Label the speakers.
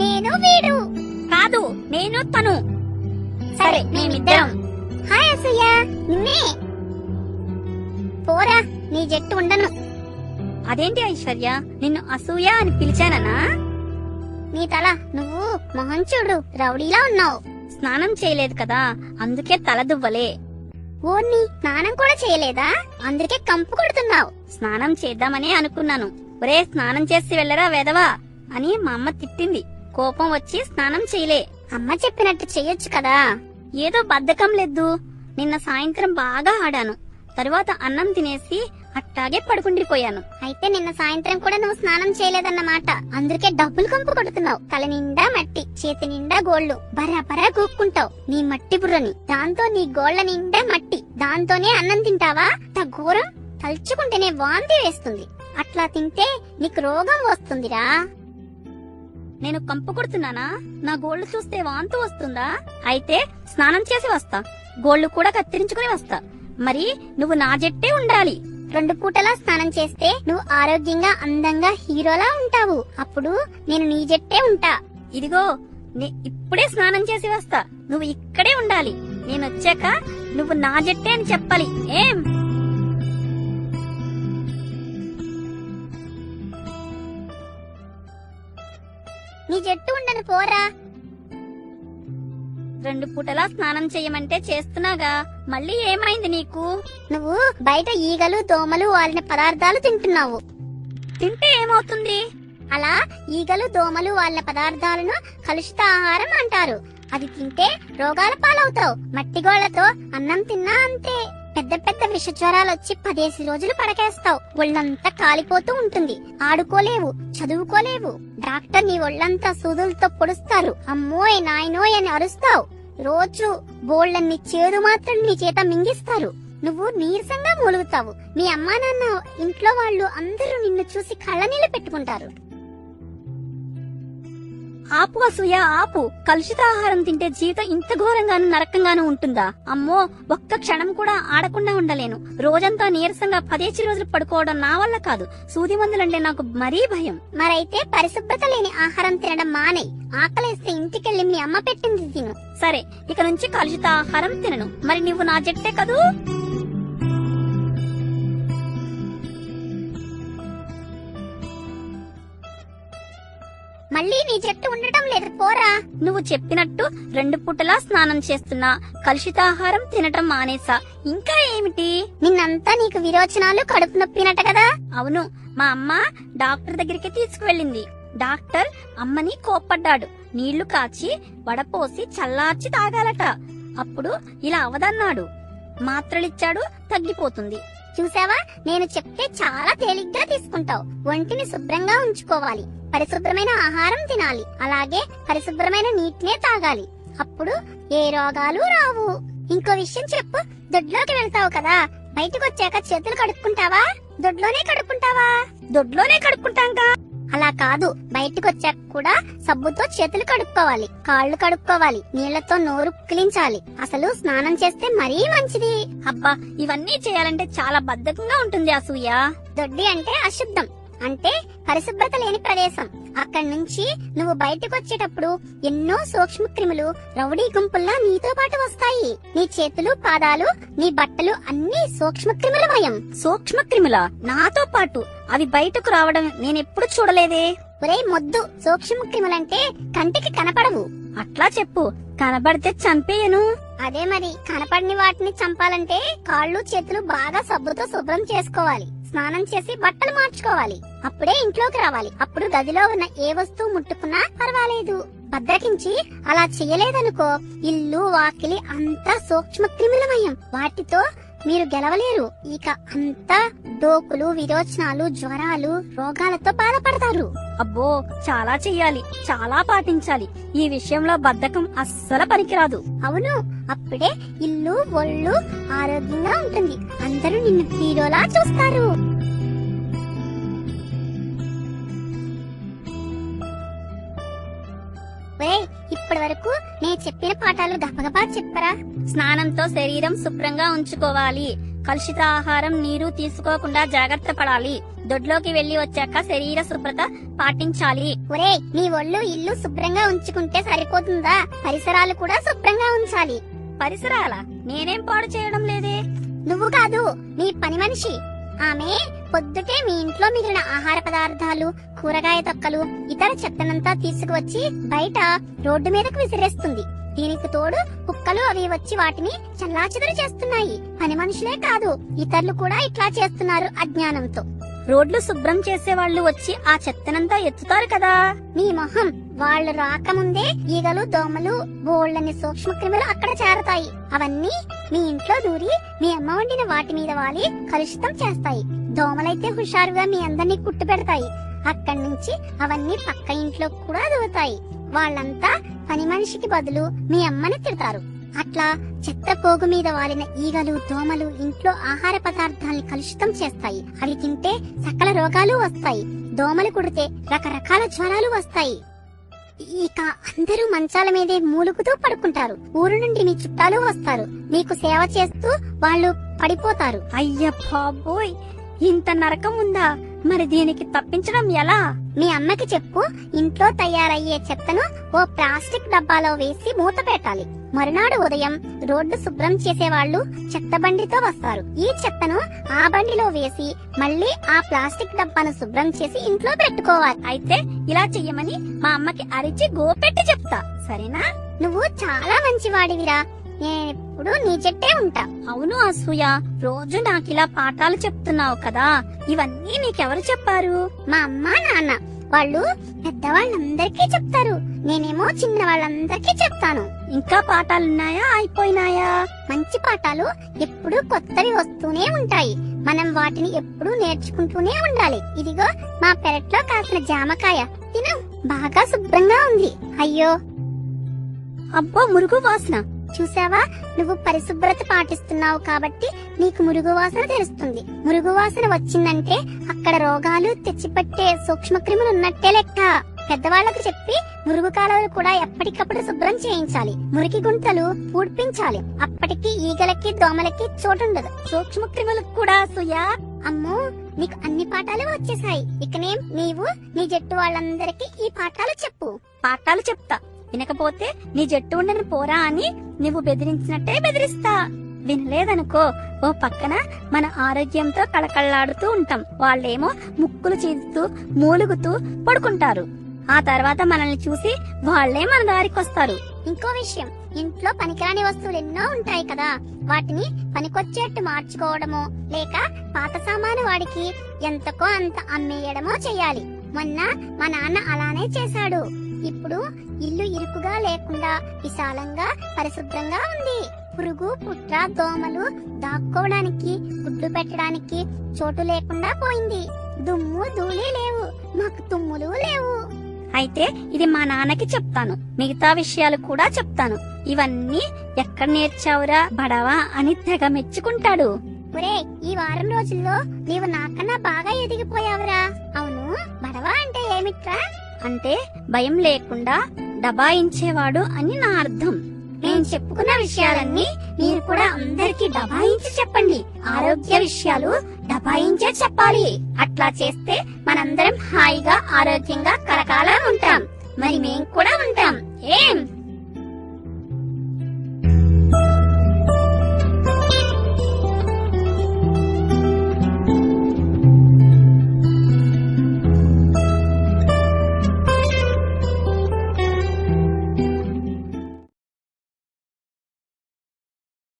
Speaker 1: నేను వీడు.
Speaker 2: కాదు నేను తను.
Speaker 1: సరే మేమిద్దరం. హాయ్ అసూయ. నిన్నే. పోరా నీ జట్టు ఉండను.
Speaker 2: అదేంటి ఐశ్వర్య? నిన్ను అసూయ అని పిలిచాననా?
Speaker 1: నీ తల నువ్వు మొహం చూడు రౌడీలా ఉన్నావు.
Speaker 2: స్నానం చేయలేదు కదా అందుకే తల దువ్వలే.
Speaker 1: ఓర్ని స్నానం కూడా చేయలేదా? అందుకే కంపు కొడుతున్నావు.
Speaker 2: స్నానం చేద్దామని అనుకున్నాను. ఒరే స్నానం చేసి వెళ్ళరా వెదవా అని మా అమ్మ తిట్టింది. కోపం వచ్చి స్నానం చేయలే.
Speaker 1: అమ్మ చెప్పినట్టు చెయ్యొచ్చు కదా.
Speaker 2: ఏదో బద్ధకం లేదు నిన్న సాయంత్రం బాగా ఆడాను. తరువాత అన్నం తినేసి అట్టాగే పడుకుండిపోయాను.
Speaker 1: అయితే నిన్న సాయంత్రం కూడా నువ్వు స్నానం చేయలేదన్నమాట. అందుకే డబ్బులు కంపు కొడుతున్నావు. తల నిండా మట్టి చేతి నిండా గోళ్ళు బరాబరా కూక్కుంటావు. నీ మట్టి బుర్రని. దాంతో నీ గోళ్ళ నిండా మట్టి. దాంతోనే అన్నం తింటావా? త ఘోరం. తలుచుకుంటేనే వాంతి వేస్తుంది. అట్లా తింటే నీకు రోగం వస్తుందిరా.
Speaker 2: నేను కంపు కొడుతున్నానా? నా గోళ్ళు చూస్తే వాంతు వస్తుందా? అయితే స్నానం చేసి వస్తా. గోళ్ళు కూడా కత్తిరించుకుని వస్తా. మరి నువ్వు నా జట్టే ఉండాలి.
Speaker 1: రెండు పూటలా స్నానం చేస్తే నువ్వు ఆరోగ్యంగా అందంగా హీరోలా ఉంటావు. అప్పుడు నేను నీ జట్టే ఉంటా.
Speaker 2: ఇదిగో ఇప్పుడే స్నానం చేసి వస్తా. నువ్వు ఇక్కడే ఉండాలి. నేను వచ్చాక నువ్వు నా జట్టే అని చెప్పాలి. ఏం?
Speaker 1: నీ జట్టు ఉండను పోరా.
Speaker 2: రెండు పూటలా స్నానం చేయమంటే చేస్తున్నాగా. మళ్ళీ ఏమైంది నీకు?
Speaker 1: నువ్వు బయట ఈగలు దోమలు వాలిన పదార్థాలు తింటున్నావు.
Speaker 2: తింటే ఏమవుతుంది?
Speaker 1: అలా ఈగలు దోమలు వాళ్ళ పదార్థాలను కలుషిత ఆహారం అంటారు. అది తింటే రోగాల పాలవుతావు. మట్టిగోళ్ళతో అన్నం తిన్నా అంతే. పెద్ద పెద్ద విష జ్వరాలు వచ్చి పదేసి రోజులు పడకేస్తావు. ఒళ్ళంతా కాలిపోతూ ఉంటుంది. ఆడుకోలేవు చదువుకోలేవు. డాక్టర్ నీ ఒళ్ళంతా సూదులతో పొడుస్తారు. అమ్మోయ్ నాయనోయ్ అని అరుస్తావు. రోజు బోళ్ళన్ని చేదు మాత్రం నీ చేత మింగిస్తారు. నువ్వు నీరసంగా మూలుగుతావు. మీ అమ్మా నాన్న ఇంట్లో వాళ్ళు అందరూ నిన్ను చూసి కళ్ళనీళ్ళు పెట్టుకుంటారు.
Speaker 2: ఆపు అసూయ ఆపు. కలుషిత ఆహారం తింటే జీవితం ఇంత ఘోరంగాను నరకంగాను ఉంటుందా? అమ్మో ఒక్క క్షణం కూడా ఆడకుండా ఉండలేను. రోజంతా నీరసంగా పదేసి రోజులు పడుకోవడం నా వల్ల కాదు. సూది మందులంటే నాకు మరీ భయం.
Speaker 1: మరైతే పరిశుభ్రత లేని ఆహారం తినడం మానే. ఆకలేస్తే ఇంటికెళ్ళి మీ అమ్మ పెట్టింది తిను.
Speaker 2: సరే ఇక నుంచి కలుషిత ఆహారం తినను. మరి నువ్వు నా జట్టే కదూ?
Speaker 1: మళ్ళీ నీ జట్టు ఉండటం లేదు పోరా.
Speaker 2: నువ్వు చెప్పినట్టు రెండు పూటలా స్నానం చేస్తున్నా కలుషితాహారం తినటం మానేసా. ఇంకా ఏమిటి?
Speaker 1: నిన్నంతా నీకు విరోచనాలు కడుపు నొప్పినట్ట కదా.
Speaker 2: అవును మా అమ్మ డాక్టర్ దగ్గరికి తీసుకువెళ్ళింది. డాక్టర్ అమ్మని కోప్పడ్డాడు. నీళ్ళు కాచి వడపోసి చల్లార్చి తాగాలట. అప్పుడు ఇలా అవదన్నాడు. మాత్రలిచ్చాడు తగ్గిపోతుంది.
Speaker 1: చూసావా? నేను చెప్తే చాలా తేలిగ్గా తీసుకుంటావు. ఒంటిని శుభ్రంగా ఉంచుకోవాలి. పరిశుభ్రమైన ఆహారం తినాలి. అలాగే పరిశుభ్రమైన నీటినే తాగాలి. అప్పుడు ఏ రోగాలు రావు. ఇంకో విషయం చెప్పు. దొడ్లోకి వెళ్తావు కదా. బయటకు వచ్చాక చేతులు కడుక్కుంటావా? దొడ్లోనే కడుక్కుంటావా?
Speaker 2: దొడ్లోనే కడుక్కుంటాంగా
Speaker 1: అలా కాదు. బయటకు వచ్చాక కూడా సబ్బుతో చేతులు కడుక్కోవాలి. కాళ్ళు కడుక్కోవాలి. నీళ్ళతో నోరు పుక్కిలించాలి అసలు స్నానం చేస్తే మరీ మంచిది.
Speaker 2: అబ్బా ఇవన్నీ చేయాలంటే చాలా బద్ధకంగా ఉంటుంది అసూయ.
Speaker 1: దొడ్డి అంటే అశుద్ధం. అంటే పరిశుభ్రత లేని ప్రదేశం. అక్కడి నుంచి నువ్వు బయటకు వచ్చేటప్పుడు ఎన్నో సూక్ష్మ క్రిములు రౌడీ గుంపుల్లా నీతో పాటు వస్తాయి. నీ చేతులు పాదాలు నీ బట్టలు అన్ని సూక్ష్మ క్రిముల భయం.
Speaker 2: సూక్ష్మ క్రిముల నాతో పాటు అవి బయటకు రావడం నేనెప్పుడు చూడలేదే?
Speaker 1: ఒరే మొద్దు సూక్ష్మ క్రిములంటే కంటికి కనపడవు.
Speaker 2: అట్లా చెప్పు కనబడితే చంపేయను.
Speaker 1: అదే మరి కనపడని వాటిని చంపాలంటే కాళ్ళు చేతులు బాగా సబ్బుతో శుభ్రం చేసుకోవాలి. స్నానం చేసి బట్టలు మార్చుకోవాలి. అప్పుడే ఇంట్లోకి రావాలి. అప్పుడు గదిలో ఉన్న ఏ వస్తువు ముట్టుకున్నా పర్వాలేదు. భద్రకించి అలా చెయ్యలేదనుకో ఇల్లు వాకిలి అంతా సూక్ష్మ క్రిములమయం వాటితో మీరు గెలవలేరు. ఇక అంతా డోకులు విరోచనాలు జ్వరాలు రోగాలతో బాధపడతారు.
Speaker 2: అబ్బో చాలా చెయ్యాలి. చాలా పాటించాలి. ఈ విషయంలో బద్ధకం అస్సలు పనికిరాదు.
Speaker 1: అవును. అప్పుడే ఇల్లు ఒళ్ళు ఆరోగ్యంగా ఉంటుంది. అందరూ నిన్ను హీరోలా చూస్తారు. ఇప్పటి వరకు నేను చెప్పిన పాఠాలు గబగబా చెప్పరా?
Speaker 2: స్నానంతో శరీరం శుభ్రంగా ఉంచుకోవాలి. కలుషిత ఆహారం నీరు తీసుకోకుండా జాగ్రత్త పడాలి. దొడ్లోకి వెళ్ళి వచ్చాక శరీర శుభ్రత పాటించాలి.
Speaker 1: ఒరే నీ ఒళ్ళు ఇల్లు శుభ్రంగా ఉంచుకుంటే సరిపోతుందా? పరిసరాలు కూడా శుభ్రంగా ఉంచాలి.
Speaker 2: పరిసరాల నేనేం పాడు చేయడం లేదే?
Speaker 1: నువ్వు కాదు నీ పని మనిషి. ఆమె పొద్దుటే మీ ఇంట్లో మిగిలిన ఆహార పదార్థాలు కూరగాయ తొక్కలు ఇతర చెత్తనంతా తీసుకువచ్చి బయట రోడ్డు మీదకు విసిరేస్తుంది. దీనికి తోడు కుక్కలు అవి వచ్చి వాటిని చల్లాచెదరు చేస్తున్నాయి. పని మనుషులే కాదు ఇతరులు కూడా ఇట్లా చేస్తున్నారు అజ్ఞానంతో.
Speaker 2: రోడ్లు శుభ్రం చేసే వాళ్ళు వచ్చి ఆ చెత్తనంతా ఎత్తుతారు కదా.
Speaker 1: మీ మొహం వాళ్ళు రాకముందే ఈగలు దోమలు బోళ్ళని సూక్ష్మ క్రిములు అక్కడ చేరతాయి. అవన్నీ మీ ఇంట్లో దూరి మీ అమ్మ వండిన వాటి మీద వాలి కలుషితం చేస్తాయి. దోమలైతే హుషారుగా మీ అందరినీ కుట్టు పెడతాయి. అక్కడి నుంచి అవన్నీ పక్క ఇంట్లో కూడా దూరుతాయి. వాళ్ళంతా పని మనిషికి బదులు మీ అమ్మని తిడతారు. అట్లా చెత్త పోగు మీద వాలిన ఈగలు దోమలు ఇంట్లో ఆహార పదార్థాల్ని కలుషితం చేస్తాయి. అవి తింటే సకల రోగాలు వస్తాయి. దోమలు కుడితే రకరకాల జ్వరాలు వస్తాయి. ఇక అందరూ మంచాల మీదే మూలుగుతూ పడుకుంటారు. ఊరు నుండి మీ చుట్టాలు వస్తారు. మీకు సేవ చేస్తూ వాళ్ళు పడిపోతారు.
Speaker 2: అయ్య బాబోయ్! ఇంత నరకం ఉందా మరి దీనికి తప్పించడం ఎలా?
Speaker 1: మీ అమ్మకి చెప్పు. ఇంట్లో తయారయ్యే చెత్తను ఓ ప్లాస్టిక్ డబ్బాలో వేసి మూత పెట్టాలి. మరునాడు ఉదయం రోడ్డు శుభ్రం చేసే వాళ్ళు చెత్త బండితో వస్తారు. ఈ చెత్తను ఆ బండిలో వేసి మళ్ళీ ఆ ప్లాస్టిక్ డబ్బాను శుభ్రం చేసి ఇంట్లో పెట్టుకోవాలి.
Speaker 2: అయితే ఇలా చెయ్యమని మా అమ్మకి అరిచి గోపెట్టి చెప్తా. సరేనా?
Speaker 1: నువ్వు చాలా మంచివాడివిరా. నేనెప్పుడు నీ చెట్టే ఉంటా.
Speaker 2: అవును అసూయ. రోజు నాకిలా పాఠాలు చెప్తున్నావు కదా. ఇవన్నీ నీకెవరు చెప్పారు?
Speaker 1: మా అమ్మ నాన్న. వాళ్ళు పెద్దవాళ్ళందరికీ చెప్తారు. నేనేమో చిన్న వాళ్ళందరికీ చెప్తాను.
Speaker 2: ఇంకా పాఠాలున్నాయా? అయిపోయినాయా?
Speaker 1: మంచి పాఠాలు ఎప్పుడూ కొత్తవి వస్తూనే ఉంటాయి. మనం వాటిని ఎప్పుడూ నేర్చుకుంటూనే ఉండాలి. ఇదిగో మా పెరట్లో కాసిన జామకాయ. తిను. బాగా శుభ్రంగా ఉంది. అయ్యో.
Speaker 2: అబ్బో మురుగు వాసన.
Speaker 1: చూసావా? నువ్వు పరిశుభ్రత పాటిస్తున్నావు కాబట్టి నీకు మురుగు వాసన తెలుస్తుంది. మురుగు వాసన వచ్చిందంటే అక్కడ రోగాలు తెచ్చిపెట్టే సూక్ష్మక్రిములు ఉన్నట్టే లెక్క. పెద్దవాళ్ళకు చెప్పి మురుగు కాలువలు కూడా ఎప్పటికప్పుడు శుభ్రం చేయించాలి. మురికి గుంతలు పూడ్పించాలి అప్పటికి ఈగలకి దోమలకి చోటుండదు.
Speaker 2: సూక్ష్మ క్రిములకు కూడా సుయా
Speaker 1: అమ్మో నీకు అన్ని పాఠాలు వచ్చేసాయి. ఇకనేం నీవు నీ జట్టు వాళ్ళందరికీ ఈ పాఠాలు చెప్పు.
Speaker 2: పాఠాలు చెప్తా. వినకపోతే నీ జట్టు ఉండని పోరా అని నువ్వు బెదిరించినట్టే బెదిరిస్తా. వినలేదనుకో ఓ పక్కన మన ఆరోగ్యంతో కళకళలాడుతూ ఉంటాం. వాళ్ళేమో ముక్కులు చీదుతూ మూలుగుతూ పడుకుంటారు. ఆ తర్వాత మనల్ని చూసి వాళ్ళే మన దారికొస్తారు
Speaker 1: ఇంకో విషయం ఇంట్లో పనికిరాని వస్తువులు ఎన్నో ఉంటాయి కదా. వాటిని పనికొచ్చేట్టు మార్చుకోవడమో లేక పాత సామాను వాడికి ఎంతకో అంత అమ్మేయడమో చెయ్యాలి మొన్న మా నాన్న అలానే చేశాడు. ఇప్పుడు ఇల్లు ఇరుకుగా లేకుండా విశాలంగా పరిశుభ్రంగా ఉంది. పురుగు పుట్ర దోమలు దాక్కోవడానికి గుడ్లు పెట్టడానికి చోటు లేకుండా పోయింది. దుమ్ము ధూళి లేవు. మాకు తుమ్ములు లేవు.
Speaker 2: అయితే ఇది మా నాన్నకి చెప్తాను. మిగతా విషయాలు కూడా చెప్తాను. ఇవన్నీ ఎక్కడ నేర్చావురా బడవా అని తెగ మెచ్చుకుంటాడు.
Speaker 1: ఒరే ఈ వారం రోజుల్లో నీవు నాకన్నా బాగా ఎదిగిపోయావురా. అవును బడవా అంటే ఏమిట్రా?
Speaker 2: అంటే భయం లేకుండా డబాయించేవాడు అని నా అర్థం.
Speaker 1: నేను చెప్పుకున్న విషయాలన్నీ మీరు కూడా అందరికీ డబాయించి చెప్పండి. ఆరోగ్య విషయాలు డబాయించే చెప్పాలి. అట్లా చేస్తే మనందరం హాయిగా ఆరోగ్యంగా కలకాలం ఉంటాం. మరి మేం కూడా ఉంటాం. ఏం?